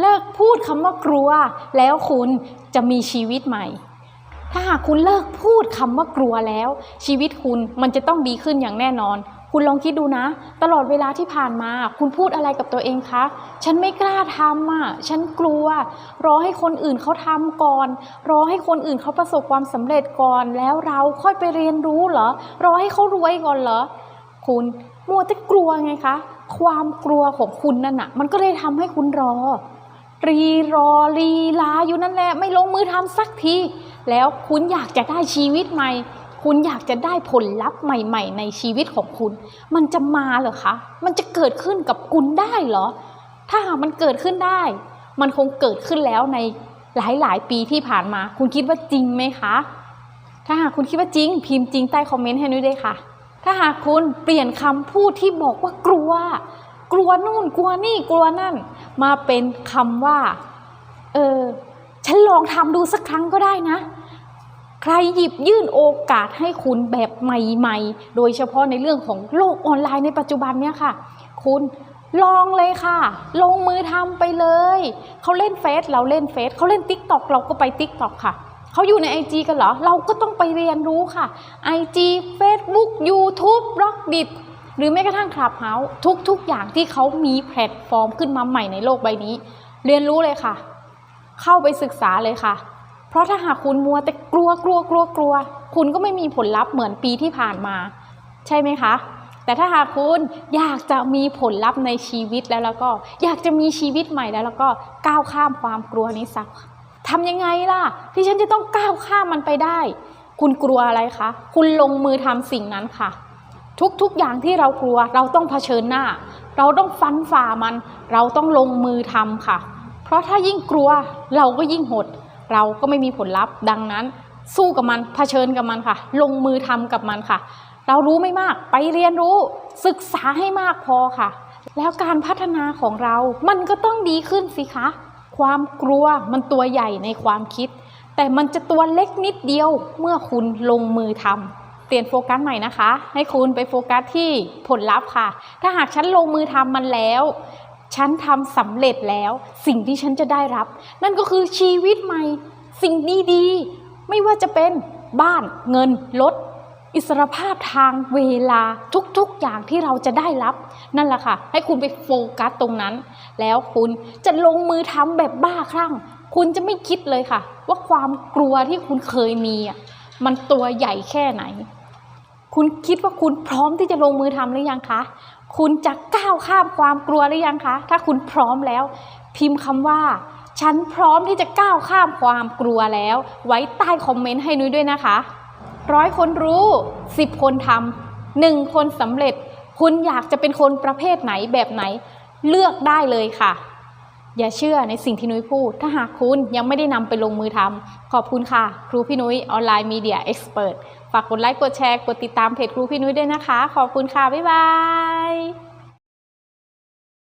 เลิกพูดคำว่ากลัว แล้วคุณจะมีชีวิตใหม่ ถ้าหากคุณเลิกพูดคำว่ากลัวแล้ว ชีวิตคุณมันจะต้องดีขึ้นอย่างแน่นอน คุณลองคิดดูนะ ตลอดเวลาที่ผ่านมา คุณพูดอะไรกับตัวเองคะ ฉันไม่กล้าทำอะ ฉันกลัว รอให้คนอื่นเขาทำก่อน รอให้คนอื่นเขาประสบความสำเร็จก่อน แล้วเราค่อยไปเรียนรู้เหรอ รอให้เขารวยก่อนเหรอ คุณมัวแต่กลัวไงคะ ความกลัวของคุณนั่นน่ะ มันก็เลยทำให้คุณรอ รีรอลีลาอยู่นั่นแหละไม่ลงมือทำสักที แล้วคุณอยากจะได้ชีวิตใหม่ คุณอยากจะได้ผลลัพธ์ใหม่ ๆ ในชีวิตของคุณ มันจะมาเหรอคะ มันจะเกิดขึ้นกับคุณได้เหรอ ถ้าหากมันเกิดขึ้นได้ มันคงเกิดขึ้นแล้วในหลายๆ ปีที่ผ่านมา คุณคิดว่าจริงไหมคะ ถ้าหากคุณคิดว่าจริง พิมพ์จริงใต้คอมเมนต์ให้นุ้ยด้วยค่ะ ถ้าหากคุณเปลี่ยนคำพูดที่บอกว่ากลัว กลัวนู่นกลัวนี่กลัวนั่น มาเป็นคำว่า เออ ฉันลองทำดูสักครั้งก็ได้นะ ใครหยิบยื่นโอกาสให้คุณแบบใหม่ๆ โดยเฉพาะในเรื่องของโลกออนไลน์ในปัจจุบันเนี่ยค่ะ คุณลองเลยค่ะ ลงมือทำไปเลย เขาเล่นเฟซเราเล่นเฟซเขาเล่นติ๊กต็อกเราก็ไปติ๊กต็อกค่ะเขาอยู่ใน IG กันเหรอ เราก็ต้องไปเรียนรู้ค่ะ IG Facebook YouTube บล็อกดิ หรือแม้กระทั่งคลับเฮาส์ทุกๆ อย่างที่เขามีแพลตฟอร์มขึ้นมาใหม่ในโลกใบนี้ เรียนรู้เลยค่ะ เข้าไปศึกษาเลยค่ะ เพราะถ้าหากคุณมัวแต่กลัวกลัวกลัวกลัว คุณก็ไม่มีผลลัพธ์เหมือนปีที่ผ่านมา ใช่ไหมคะแต่ถ้าหากคุณอยากจะมีผลลัพธ์ในชีวิตแล้วแล้วก็ อยากจะมีชีวิตใหม่แล้วแล้วก็ก้าวข้ามความกลัวนี้สักทำยังไงล่ะ ที่ฉันจะต้องก้าวข้ามมันไปได้ คุณกลัวอะไรคะ คุณลงมือทำสิ่งนั้นค่ะ ทุกๆอย่างที่เรากลัวเราต้องเผชิญหน้า เราต้องฟันฝ่ามัน เราต้องลงมือทำค่ะ เพราะถ้ายิ่งกลัวเราก็ยิ่งหด เราก็ไม่มีผลลัพธ์ดังนั้น สู้กับมันเผชิญกับมันค่ะ ลงมือทำกับมันค่ะ เรารู้ไม่มากไปเรียนรู้ศึกษาให้มากพอค่ะ แล้วการพัฒนาของเรา มันก็ต้องดีขึ้นสิคะ ความกลัวมันตัวใหญ่ในความคิด แต่มันจะตัวเล็กนิดเดียวเมื่อคุณลงมือทำ เปลี่ยนโฟกัสใหม่นะคะ ให้คุณไปโฟกัสที่ผลลัพธ์ค่ะ ถ้าหากฉันลงมือทำมันแล้วฉันทำสำเร็จแล้ว สิ่งที่ฉันจะได้รับ นั่นก็คือชีวิตใหม่ สิ่งดีๆ ไม่ว่าจะเป็นบ้านเงินรถอิสรภาพทางเวลาทุกๆอย่างที่เราจะได้รับ นั่นแหละค่ะ ให้คุณไปโฟกัสตรงนั้น แล้วคุณจะลงมือทำแบบบ้าคลั่ง คุณจะไม่คิดเลยค่ะ ว่าความกลัวที่คุณเคยมีอะ มันตัวใหญ่แค่ไหน คุณคิดว่าคุณพร้อมที่จะลงมือทำหรือยังคะ คุณจะก้าวข้ามความกลัวหรือยังคะ ถ้าคุณพร้อมแล้ว พิมพ์คำว่า ฉันพร้อมที่จะก้าวข้ามความกลัวแล้ว ไว้ใต้คอมเมนต์ให้นุ้ยด้วยนะคะร้อยคนรู้สิบคนทำหนึ่งคนสำเร็จ คุณอยากจะเป็นคนประเภทไหนแบบไหน เลือกได้เลยค่ะ อย่าเชื่อในสิ่งที่นุ้ยพูด ถ้าหากคุณยังไม่ได้นำไปลงมือทำขอบคุณค่ะ ครูพี่นุ้ยออนไลน์มีเดียเอ็กซ์เพรสฝากกดไลค์กดแชร์กดติดตามเพจครูพี่นุ้ยด้วยนะคะ ขอบคุณค่ะ บ๊ายบาย